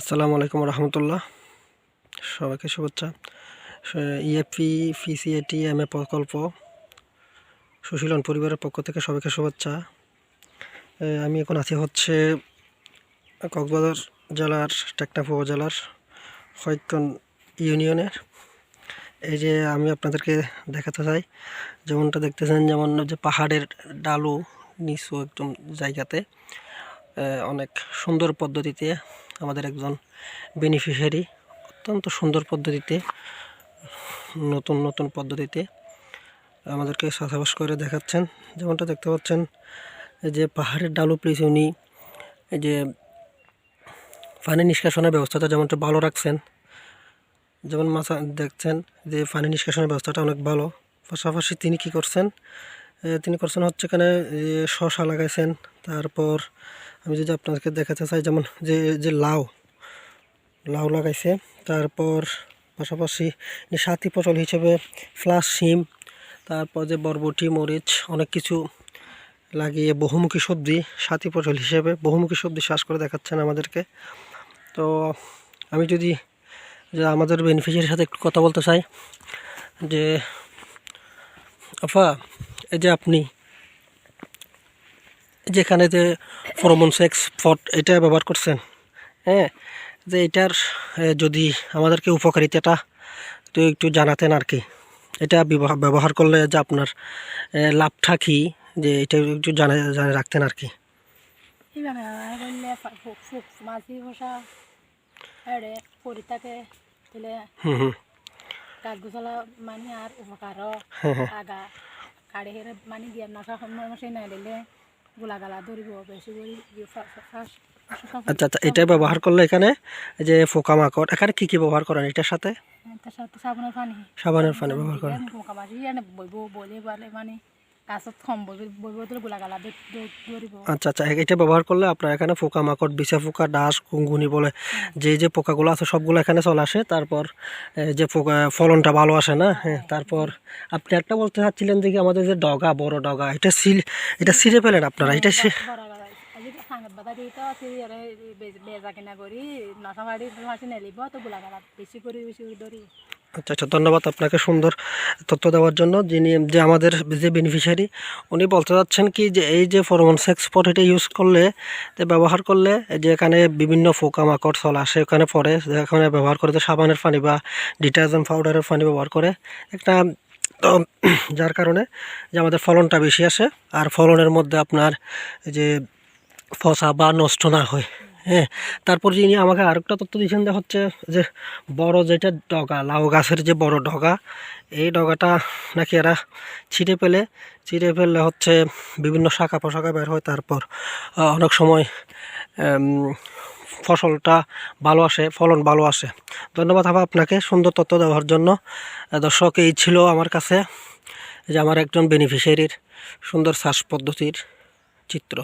আসসালামু আলাইকুম রহমতুল্লাহ। সবাইকে শুভেচ্ছা। ইএফপি পিসিএটি এম এ প্রকল্প, সুশীলন পরিবারের পক্ষ থেকে সবাইকে শুভেচ্ছা। আমি এখন আছি হচ্ছে কক্সবাজার জেলার, টেকনাফ উপজেলার হয়কন ইউনিয়নের। এই যে আমি আপনাদেরকে দেখাতে চাই, যেমনটা দেখতেছেন, যেমন যে পাহাড়ের ডালু নিচু একদম জায়গাতে অনেক সুন্দর পদ্ধতিতে আমাদের একজন বেনিফিশিয়ারি অত্যন্ত সুন্দর পদ্ধতিতে, নতুন নতুন পদ্ধতিতে আমাদেরকে চাষাবাস করে দেখাচ্ছেন। যেমনটা দেখতে পাচ্ছেন, এই যে পাহাড়ের ডালু প্লিজ উনি, এই যে পানি নিষ্কাশনের ব্যবস্থাটা যেমনটা ভালো রাখছেন, যেমন মাছা দেখছেন যে পানি নিষ্কাশনের ব্যবস্থাটা অনেক ভালো। পাশাপাশি তিনি কি করছেন তিনি করছেন হচ্ছে এখানে শশা লাগাইছেন। তারপর আমি যদি আপনাদেরকে দেখাতে চাই, যেমন যে যে লাউ লাউ লাগাইছে। তারপর পাশাপাশি সাথী ফসল হিসেবে ফ্লাস সিম তারপর যে বরবটি, মরিচ, অনেক কিছু লাগিয়ে বহুমুখী সবজি সাথী ফসল হিসেবে বহুমুখী সবজি চাষ করে দেখাচ্ছেন আমাদেরকে। তো আমি যদি, যে আমাদের বেনিফিশিয়ারির সাথে একটু কথা বলতে চাই, যে, আফা এই যে আপনি যেখানে যে ফরমন সেক্স ফট এটা ব্যবহার করছেন হ্যাঁ যে এটার যদি আমাদেরকে উপকারিতাটা তো একটু জানাতেন আর কি। এটা ব্যবহার- করলে যে আপনার লাভটা কি? যে এটা একটু জানা জানা রাখতেন আর কি। হুম হুম। গাছ গোছলা মানে আর আগা। কাড়ে হেরে মানে দিয়ে নশা মশাই নাই দিলে গোলা গালা ধরিব বেশি করে আচ্ছা আচ্ছা এটা ব্যবহার করলে এখানে যে পোকামাকড় এখানে কি কি ব্যবহার করেন এটার সাথে? সাবানের পানি। সাবানের পানি ব্যবহার করেন পোকা মাছি এনে বইব বলে বলে মানে আচ্ছা আচ্ছা এটা ব্যবহার করলে আপনার এখানে পোকামাকড় বিছা পোকা ডাস ঘুঙ্গুনি বলে যে যে পোকাগুলো আছে সবগুলো এখানে চলে আসে। তারপর যে পোকা ফলনটা ভালো আসে না হ্যাঁ তারপর আপনি একটা বলতে চাচ্ছিলেন যে কি আমাদের যে ডগা বড় ডগা এটা সিল এটা ছিঁড়ে পেলেন আপনারা এটা বেজা কিনা করি নশা বাড়ি নেলিব তো গোলা গালা বেশি করে বেশি করে ধরি। আচ্ছা আচ্ছা ধন্যবাদ আপনাকে সুন্দর তথ্য দেওয়ার জন্য। যিনি যে আমাদের যে বেনিফিশিয়ারি উনি বলতে চাচ্ছেন কি যে এই যে ফরমন সেক্স স্পট এটা ইউজ করলে ব্যবহার করলে যে এখানে বিভিন্ন পোকামাকড় চল আসে, ওখানে পরে এখানে ব্যবহার করে যে সাবানের পানি বা ডিটারজেন্ট পাউডারের পানি ব্যবহার করে, একটা তো যার কারণে যে আমাদের ফলনটা বেশি আসে, আর ফলনের মধ্যে আপনার যে ফসা বা নষ্ট না হয়। হ্যাঁ তারপর যিনি আমাকে আরেকটা তথ্য দিয়েছেন, যে হচ্ছে যে বড় যেটা ডগা, লাউ গাছের যে বড় ডগা, এই ডগাটা নাকি এরা ছিঁড়ে পেলে ছিঁড়ে ফেললে হচ্ছে বিভিন্ন শাখা পোশাকা বের হয়, তারপর অনেক সময় ফসলটা ভালো আসে, ফলন ভালো আসে। ধন্যবাদ আবার আপনাকে সুন্দর তথ্য দেওয়ার জন্য। দর্শক, এই ছিল আমার কাছে, যে আমার একজন বেনিফিশিয়ারির সুন্দর শ্বাস পদ্ধতির চিত্র।